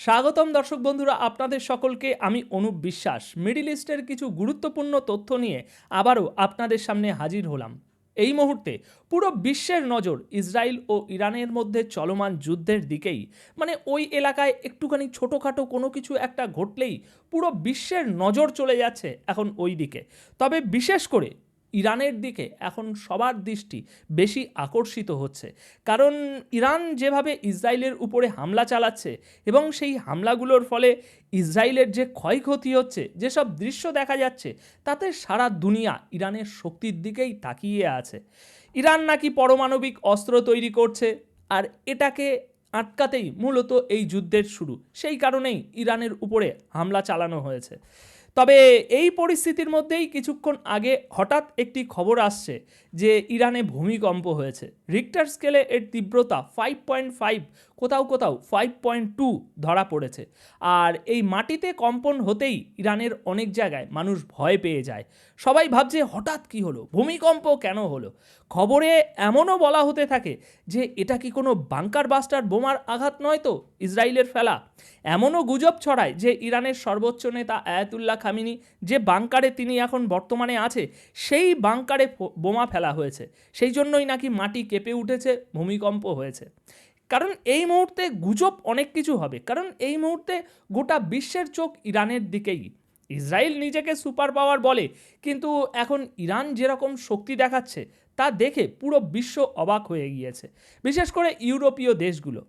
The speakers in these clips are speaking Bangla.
স্বাগতম দর্শক বন্ধুরা, আপনাদের সকলকে আমি অনুপ বিশ্বাস। মিডিল ইস্টের কিছু গুরুত্বপূর্ণ তথ্য নিয়ে আবারও আপনাদের সামনে হাজির হলাম। এই মুহূর্তে পুরো বিশ্বের নজর ইসরায়েল ও ইরানের মধ্যে চলমান যুদ্ধের দিকেই। মানে ওই এলাকায় একটুখানি ছোটোখাটো কোনো কিছু একটা ঘটলেই পুরো বিশ্বের নজর চলে যাচ্ছে এখন ওই দিকে। তবে বিশেষ করে ইরানের দিকে এখন সবার দৃষ্টি বেশি আকর্ষিত হচ্ছে। কারণ ইরান যেভাবে ইসরায়েলের উপরে হামলা চালাচ্ছে এবং সেই হামলাগুলোর ফলে ইসরায়েলের যে ক্ষয়ক্ষতি হচ্ছে, যেসব দৃশ্য দেখা যাচ্ছে, তাতে সারা দুনিয়া ইরানের শক্তির দিকেই তাকিয়ে আছে। ইরান নাকি পারমাণবিক অস্ত্র তৈরি করছে আর এটাকে আটকাতেই মূলত এই যুদ্ধের শুরু। সেই কারণেই ইরানের উপরে হামলা চালানো হয়েছে। তবে এই পরিস্থিতির মধ্যেই কিছুক্ষণ আগে হঠাৎ একটি খবর আসছে যে ইরানে ভূমিকম্প হয়েছে। রিক্টার স্কেলে এর তীব্রতা ফাইভ পয়েন্ট ফাইভ কোথাও কোথাও ফাইভ পয়েন্ট টু ধরা পড়েছে। আর এই মাটিতে কম্পন হতেই ইরানের অনেক জায়গায় মানুষ ভয় পেয়ে যায়। সবাই ভাবছে, হঠাৎ কি হলো? ভূমিকম্প কেন হলো? খবরে এমনও বলা হতে থাকে যে, এটা কি কোনো বাংকার বাস্টার বোমার আঘাত নয় তো? ইসরায়েলের ফেলা? এমনও গুজব ছড়ায় যে ইরানের সর্বোচ্চ নেতা আয়াতুল্লাহ খামিনি যে বাংকারে তিনি এখন বর্তমানে আছে, সেই বাংকারে বোমা ফেলা হয়েছে। সেই জন্যই নাকি মাটি কেঁপে উঠেছে, ভূমিকম্প হয়েছে। কারণ এই মুহূর্তে গুজব অনেক কিছু হবে। কারণ এই মুহূর্তে গোটা বিশ্বের চোখ ইরানের দিকেই। ইসরায়েল নিজেকে সুপার পাওয়ার বলে, কিন্তু এখন ইরান যেরকম শক্তি দেখাচ্ছে, তা দেখে পুরো বিশ্ব অবাক হয়ে গিয়েছে। বিশেষ করে ইউরোপীয় দেশগুলো।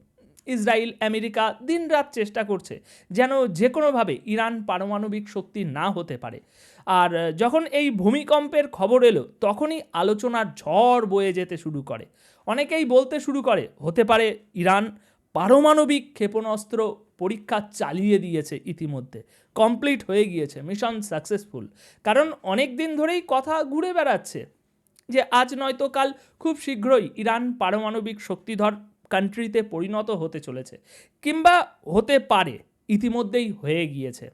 ইসরায়েল আমেরিকা দিনরাত চেষ্টা করছে যেন যে কোনোভাবে ইরান পারমাণবিক শক্তি না হতে পারে। আর যখন এই ভূমিকম্পের খবর এলো, তখনই আলোচনার ঝড় বয়ে যেতে শুরু করে। অনেকেই বলতে শুরু করে, হতে পারে ইরান পারমাণবিক ক্ষেপণাস্ত্র পরীক্ষা চালিয়ে দিয়েছে ইতিমধ্যে, কমপ্লিট হয়ে গিয়েছে, মিশন সাকসেসফুল। কারণ অনেক দিন ধরেই কথা ঘুরে বেড়াচ্ছে যে, আজ নয়তো কাল খুব শীঘ্রই ইরান পারমাণবিক শক্তিধর কান্ট্রিতে পরিণত হতে চলেছে কিংবা হতে পারে, ইতিমধ্যেই হয়ে গিয়েছে।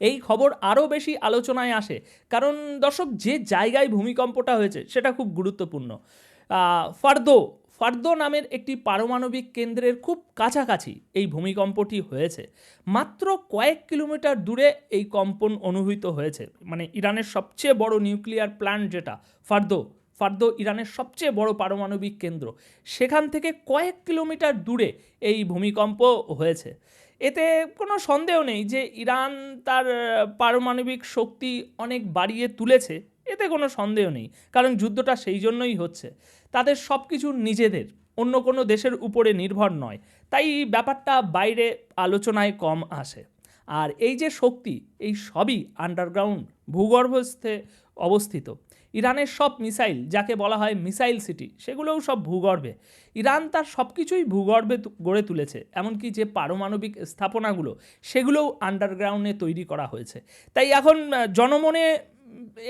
এই খবর আরও বেশি আলোচনায় আসে, কারণ দর্শক যে জায়গায় ভূমিকম্পটা হয়েছে সেটা খুব গুরুত্বপূর্ণ। ফার্দো ফার্দো নামের একটি পারমাণবিক কেন্দ্রের খুব কাছাকাছি এই ভূমিকম্পটি হয়েছে। মাত্র কয়েক কিলোমিটার দূরে এই কম্পন অনুভূত হয়েছে। মানে ইরানের সবচেয়ে বড় নিউক্লিয়ার প্ল্যান্ট যেটা, ফার্দো ফার্দো ইরানের সবচেয়ে বড় পারমাণবিক কেন্দ্র। সেখান থেকে কয়েক কিলোমিটার দূরে এই ভূমিকম্প হয়েছে। এতে কোনো সন্দেহ নেই যে ইরান তার পারমাণবিক শক্তি অনেক বাড়িয়ে তুলেছে। এতে কোনো সন্দেহ নেই, কারণ যুদ্ধটা সেই জন্যই হচ্ছে। তাদের সব কিছু নিজেদের, অন্য কোনো দেশের উপরে নির্ভর নয়। তাই ব্যাপারটা বাইরে আলোচনায় কম আসে। আর এই যে শক্তি, এই সবই আন্ডারগ্রাউন্ড ভূগর্ভস্থে অবস্থিত। ইরানের সব মিসাইল, যাকে বলা হয় মিসাইল সিটি, সেগুলোও সব ভূগর্ভে। ইরান তার সব কিছুই ভূগর্ভে গড়ে তুলেছে, এমনকি যে পারমাণবিক স্থাপনাগুলো, সেগুলোও আন্ডারগ্রাউন্ডে তৈরি করা হয়েছে। তাই এখন জনমনে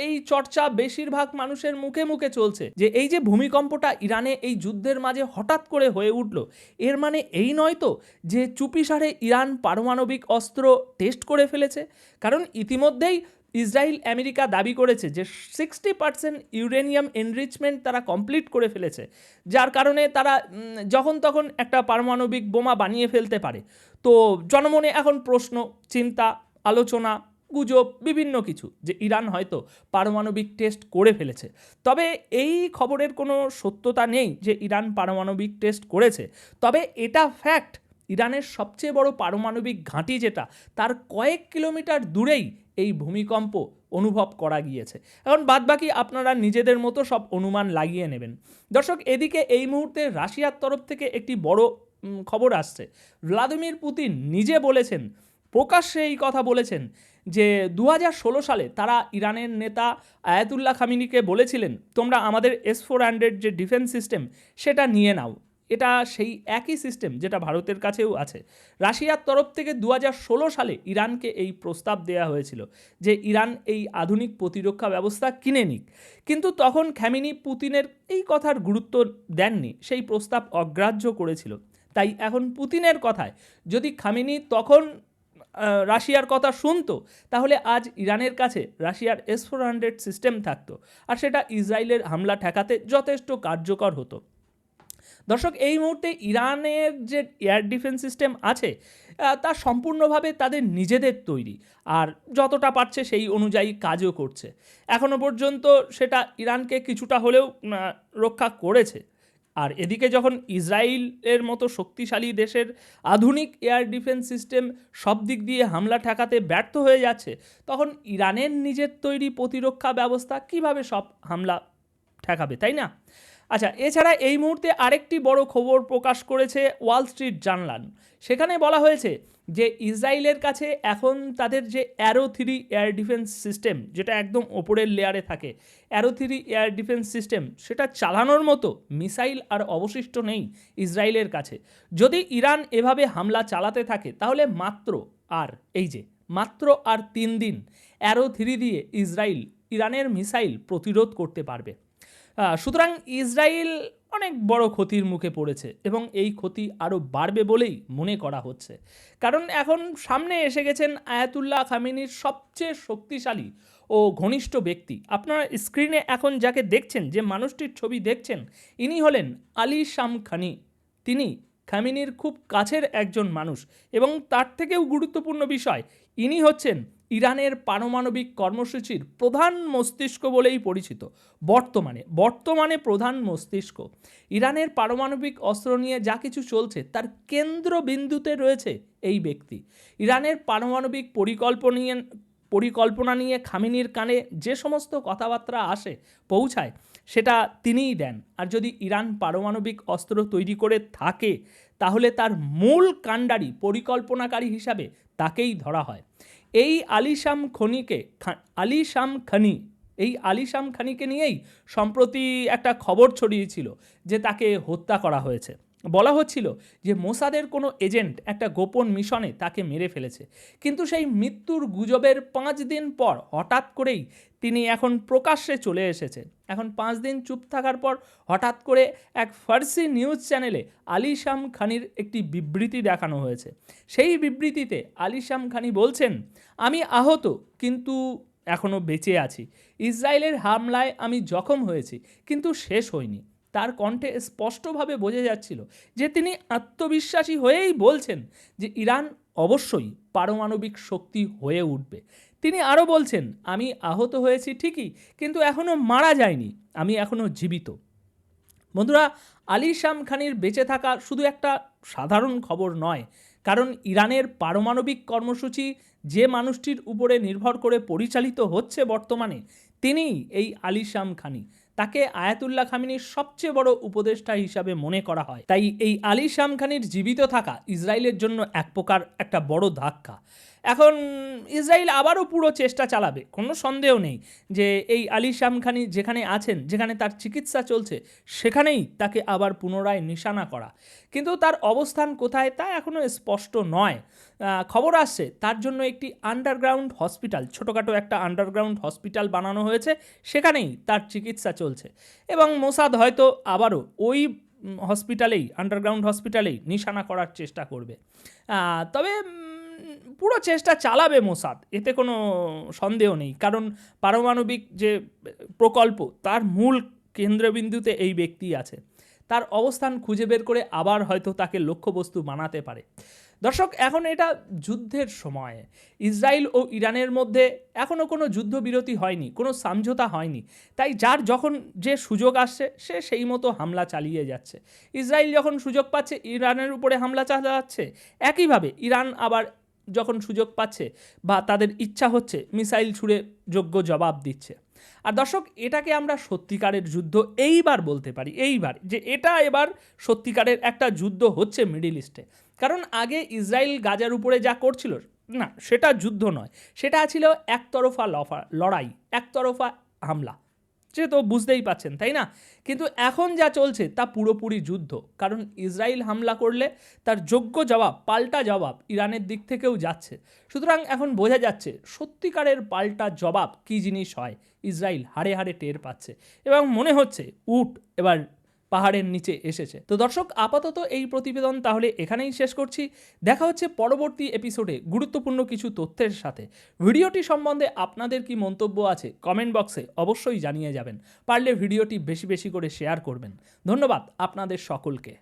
এই চর্চা বেশিরভাগ মানুষের মুখে মুখে চলছে যে এই যে ভূমিকম্পটা ইরানে এই যুদ্ধের মাঝে হঠাৎ করে হয়ে উঠল, এর মানে এই নয় তো যে চুপিসারে ইরান পারমাণবিক অস্ত্র টেস্ট করে ফেলেছে? কারণ ইতিমধ্যেই ইসরায়েল আমেরিকা দাবি করেছে যে সিক্সটি পার্সেন্ট ইউরেনিয়াম এনরিচমেন্ট তারা কমপ্লিট করে ফেলেছে, যার কারণে তারা যখন তখন একটা পারমাণবিক বোমা বানিয়ে ফেলতে পারে। তো জনমনে এখন প্রশ্ন, চিন্তা, আলোচনা, গুজব, বিভিন্ন কিছু যে ইরান হয়তো পারমাণবিক টেস্ট করে ফেলেছে। তবে এই খবরের কোনো সত্যতা নেই যে ইরান পারমাণবিক টেস্ট করেছে। তবে এটা ফ্যাক্ট ইরানের সবচেয়ে বড় পারমাণবিক ঘাঁটি যেটা, তার কয়েক কিলোমিটার দূরেই এই ভূমিকম্প অনুভব করা গিয়েছে। এখন বাদবাকি আপনারা নিজেদের মতো সব অনুমান লাগিয়ে নেবেন। দর্শক, এদিকে এই মুহূর্তে রাশিয়ার তরফ থেকে একটি বড় খবর আসছে। ভ্লাদিমির পুতিন নিজে বলেছেন, প্রকাশ্যে এই কথা বলেছেন যে দু হাজার ষোলো সালে তারা ইরানের নেতা আয়াতুল্লাহ খামিনিকে বলেছিলেন, তোমরা আমাদের এস ফোর হান্ড্রেড যে ডিফেন্স সিস্টেম সেটা নিয়ে নাও। এটা সেই একই সিস্টেম যেটা ভারতের কাছেও আছে। রাশিয়ার তরফ থেকে দু হাজার ষোলো সালে ইরানকে এই প্রস্তাব দেওয়া হয়েছিল যে ইরান এই আধুনিক প্রতিরক্ষা ব্যবস্থা কিনে নিক। কিন্তু তখন খ্যামিনি পুতিনের এই কথার গুরুত্ব দেননি, সেই প্রস্তাব অগ্রাহ্য করেছিল। তাই এখন পুতিনের কথায় যদি খামিনি তখন রাশিয়ার কথা শুনতো, তাহলে আজ ইরানের কাছে রাশিয়ার এস ফোর হান্ড্রেড সিস্টেম থাকতো। আর সেটা ইসরায়েলের হামলা ঠেকাতে যথেষ্ট কার্যকর হতো। দর্শক, এই মুহূর্তে ইরানের যে এয়ার ডিফেন্স সিস্টেম আছে তা সম্পূর্ণভাবে তাদের নিজেদের তৈরি। আর যতটা পারছে সেই অনুযায়ী কাজও করছে। এখনও পর্যন্ত সেটা ইরানকে কিছুটা হলেও রক্ষা করেছে। আর এদিকে যখন ইসরায়েলের মতো শক্তিশালী দেশের আধুনিক এয়ার ডিফেন্স সিস্টেম সব দিক দিয়ে হামলা ঠেকাতে ব্যর্থ হয়ে যাচ্ছে, তখন ইরানের নিজের তৈরি প্রতিরক্ষা ব্যবস্থা কীভাবে সব হামলা ঠেকাবে, তাই না? আচ্ছা এছাড়া এই মুহূর্তে আরেকটি বড় খবর প্রকাশ করেছে ওয়াল স্ট্রিট জার্নাল। সেখানে বলা হয়েছে যে, ইসরায়েলের কাছে এখন তাদের যে Arrow three air defence system, যেটা একদম ওপরের লেয়ারে থাকে, Arrow three air defence system, সেটা চালানোর মতো মিসাইল আর অবশিষ্ট নেই ইসরায়েলের কাছে। যদি ইরান এভাবে হামলা চালাতে থাকে, তাহলে মাত্র আর, এই যে, মাত্র আর তিন দিন অ্যারো থ্রি দিয়ে ইসরায়েল ইরানের মিসাইল প্রতিরোধ করতে পারবে। সুতরাং ইসরায়েল অনেক বড় ক্ষতির মুখে পড়েছে এবং এই ক্ষতি আরও বাড়বে বলেই মনে করা হচ্ছে। কারণ এখন সামনে এসে গেছেন আয়াতুল্লাহ খামিনির সবচেয়ে শক্তিশালী ও ঘনিষ্ঠ ব্যক্তি। আপনারা স্ক্রিনে এখন যাকে দেখছেন, যে মানুষটির ছবি দেখছেন, ইনি হলেন আলী শাম খানি। তিনি খামিনির খুব কাছের একজন মানুষ এবং তার থেকেও গুরুত্বপূর্ণ বিষয়, ইনি হচ্ছেন ইরানের পারমাণবিক কর্মসূচির প্রধান মস্তিষ্ক বলেই পরিচিত, বর্তমানে বর্তমানে প্রধান মস্তিষ্ক। ইরানের পারমাণবিক অস্ত্র নিয়ে যা কিছু চলছে, তার কেন্দ্রবিন্দুতে রয়েছে এই ব্যক্তি। ইরানের পারমাণবিক পরিকল্পনা পরিকল্পনা নিয়ে খামিনির কানে যে সমস্ত কথাবার্তা আসে, পৌঁছায়, সেটা তিনিই দেন। আর যদি ইরান পারমাণবিক অস্ত্র তৈরি করে থাকে, তাহলে তার মূল কাণ্ডারি পরিকল্পনাকারী হিসাবে তাকেই ধরা হয়। এই আলিশাম খনিকে আলিশাম খানি, এই আলিশাম খানিকে নিয়েই সম্প্রতি একটা খবর ছড়িয়েছিল যে তাকে হত্যা করা হয়েছে। বলা হচ্ছিল যে মোসাদের কোনো এজেন্ট একটা গোপন মিশনে তাকে মেরে ফেলেছে। কিন্তু সেই মৃত্যুর গুজবের পাঁচ দিন পর হঠাৎ করেই তিনি এখন প্রকাশ্যে চলে এসেছে। এখন পাঁচ দিন চুপ থাকার পর হঠাৎ করে এক ফার্সি নিউজ চ্যানেলে আলিশাম খানির একটি বিবৃতি দেখানো হয়েছে। সেই বিবৃতিতে আলিশাম খানি বলছেন, আমি আহত, কিন্তু এখনও বেঁচে আছি। ইসরায়েলের হামলায় আমি জখম হয়েছি, কিন্তু শেষ হইনি তার কণ্ঠে স্পষ্টভাবে বোঝা যাচ্ছিল যে তিনি আত্মবিশ্বাসী হয়েই বলছেন যে ইরান অবশ্যই পারমাণবিক শক্তি হয়ে উঠবে। তিনি আরও বলছেন, আমি আহত হয়েছি ঠিকই, কিন্তু এখনও মারা যায়নি, আমি এখনও জীবিত। বন্ধুরা, আলী শাম খানির বেঁচে থাকা শুধু একটা সাধারণ খবর নয়, কারণ ইরানের পারমাণবিক কর্মসূচি যে মানুষটির উপরে নির্ভর করে পরিচালিত হচ্ছে বর্তমানে, তিনিই এই আলী শাম খানি। তাকে আয়াতুল্লাহ খামিনীর সবচেয়ে বড় উপদেষ্টা হিসাবে মনে করা হয়। তাই এই আলী শাম খানির জীবিত থাকা ইসরায়েলের জন্য এক প্রকার একটা বড় ধাক্কা। এখন ইসরায়েল আবারও পুরো চেষ্টা চালাবে, কোনো সন্দেহ নেই যে এই আলী শাম খানি যেখানে আছেন, যেখানে তার চিকিৎসা চলছে, সেখানেই তাকে আবার পুনরায় নিশানা করা। কিন্তু তার অবস্থান কোথায় তা এখনও স্পষ্ট নয়। খবর আসছে, তার জন্য একটি আন্ডারগ্রাউন্ড হসপিটাল, ছোটোখাটো একটা আন্ডারগ্রাউন্ড হসপিটাল বানানো হয়েছে, সেখানেই তার চিকিৎসা চলছে। এবং মোসাদ হয়তো আবারও ওই হসপিটালেই, আন্ডারগ্রাউন্ড হসপিটালেই নিশানা করার চেষ্টা করবে। তবে পুরো চেষ্টা চালাবে মোসাদ, এতে কোনো সন্দেহ নেই। কারণ পারমাণবিক যে প্রকল্প, তার মূল কেন্দ্রবিন্দুতে এই ব্যক্তি আছে। তার অবস্থান খুঁজে বের করে আবার হয়তো তাকে লক্ষ্যবস্তু বানাতে পারে। দর্শক, এখন এটা যুদ্ধের সময়। ইসরায়েল ও ইরানের মধ্যে এখনও কোনো যুদ্ধবিরতি হয়নি, কোনো সমঝোতা হয়নি। তাই যার যখন যে সুযোগ আসছে, সে সেই মতো হামলা চালিয়ে যাচ্ছে। ইসরায়েল যখন সুযোগ পাচ্ছে, ইরানের উপরে হামলা চালাচ্ছে। একইভাবে ইরান আবার যখন সুযোগ পাচ্ছে বা তাদের ইচ্ছা হচ্ছে, মিসাইল ছুড়ে যোগ্য জবাব দিচ্ছে। আর দর্শক, এটাকে আমরা সত্যিকারের যুদ্ধ এইবার বলতে পারি, এইবার, যে এটা এবার সত্যিকারের একটা যুদ্ধ হচ্ছে মিডিল ইস্টে। কারণ আগে ইসরায়েল গাজার উপরে যা করছিল, না, সেটা যুদ্ধ নয়, সেটা ছিল একতরফা লফা, লড়াই, একতরফা হামলা। সে তো বুঝতেই পাচ্ছেন তাই না? কিন্তু এখন যা চলছে তা পুরোপুরি যুদ্ধ। কারণ ইসরায়েল হামলা করলে তার যোগ্য জবাব, পাল্টা জবাব ইরানের দিক থেকেও যাচ্ছে। সুতরাং এখন বোঝা যাচ্ছে সত্যিকারের পাল্টা জবাব কী জিনিস হয়। ইসরায়েল হাড়ে হাড়ে টের পাচ্ছে এবং মনে হচ্ছে উট এবার পাহাড়ের নিচে এসেছে। তো দর্শক, আপাতত এই প্রতিবেদন তাহলে এখানেই শেষ করছি। দেখা হচ্ছে পরবর্তী এপিসোডে গুরুত্বপূর্ণ কিছু তথ্যের সাথে। ভিডিওটি সম্বন্ধে আপনাদের কি মন্তব্য আছে কমেন্ট বক্সে অবশ্যই জানিয়ে যাবেন। পারলে ভিডিওটি বেশি বেশি করে শেয়ার করবেন। ধন্যবাদ আপনাদের সকলকে।